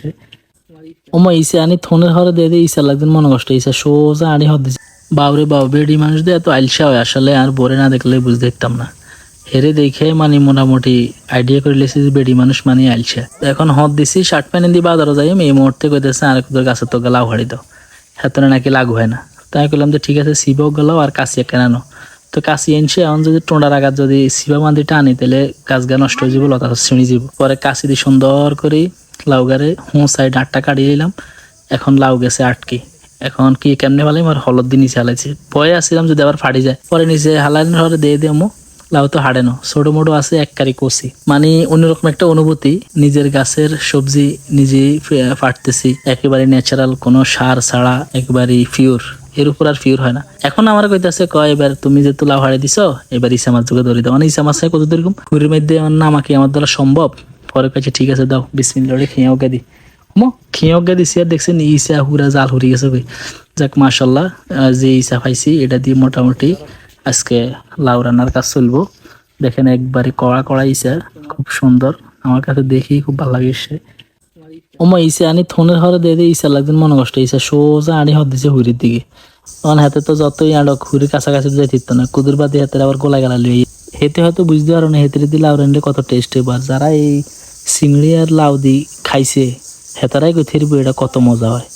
এসে ওমা, ইসে আনি থনের হরে দিয়ে দিয়ে ইসা লাগদিন মনে কষ্ট, ইসা সোজা আনি হর দিছে। বাউরে বাউ, বেডি মানুষ দিয়ে এত আইলসা হয়, আসলে আর বরে না দেখলে বুঝতে দেখতাম না। হেরে দেখে মানে মোটামুটি আইডিয়া করে লেছি যে বেডি মানুষ মানে আইলসা। তো এখন হদ দিছি, শার্ট প্যান্ট দিয়ে বাজারও যাই এই মুহূর্তে কইতেছে আর তোর গাছের তো গেলাও হাড়ি দাও। হাতনে নাকি লাগু হয় না। তাই করলাম যে ঠিক আছে শিবও গেলাও আর কাশিয়া কেনানো তো কাশি এনছে এখন যদি টোঁডার আঘাত যদি শিবা মান্দি টানি তাহলে গাছ গা নষ্ট হয়ে যাব লতা ছিঁড়ে যাব। পরে কাশি দিয়ে সুন্দর করে লাউ গারে হুঁ সাইড আটটা কাটিয়ে নিলাম। এখন লাউ গেছে আটকে। এখন কি কেমনে ভালাই আমার হলদ দিয়ে নিচে হালাইছে। ভয়ে আসছিলাম যদি আবার ফাটি যায়। পরে নিচে হালাইন হরে দিয়ে দিমো লাউ তো হাড়ে না। ছোট মোটো আছে, এক কারি কষি। মানে অন্যরকম একটা অনুভূতি। নিজের গাছের সবজি নিজেই ফাটতেছি। একেবারে ন্যাচারাল কোনো সার ছাড়া একেবারে পিওর এর উপর আর পিওর হয় না। এখন আমার কইতাছে, কয় এবার তুমি যেহেতু লাউ হাড়ে দিছো, এবার ইসা মাছ যোগে ধরে দাও। মানে ইসা মাছ কত দূরকম ঘুরির মধ্যে আমার না আমাকে আমার দ্বারা সম্ভব? পরে কাছে, ঠিক আছে, দাও বিসমিল্লা খেয়ে ওকে দি। মো খেয়েও গে দিছি আর দেখছেন ইসা হুরা জাল হরি গেছে ভাই যাক, মাশাল্লাহ যে ইসা পাইছি, এটা দিয়ে মোটামুটি আজকে লাউ রান্নার কাজ চলবো। দেখেন একবারে কড়া কড়া ইসা খুব সুন্দর আমার কাছে দেখি খুব ভালো লাগিছে। ওমা ইসা আনি থনের হরে দিয়ে দিয়ে ইসা লাগদিন মনে কষ্ট ইসা সোজা আনি হর দিছে হুরির দিকে। তখন হাতে তো যতই আড়ক হুরির কাছাকাছি যাই থিত না কুদুর বাদে হাতে আবার গোলা গেলা লিয়ে হেতে হয়তো বুঝতে পারো না হেতে দিলে রান্না কত টেস্ট এবার যারা এই চিংড়ি আর লাউ দি খাইছে হেতারাই কই থেরবো এটা কত মজা হয়।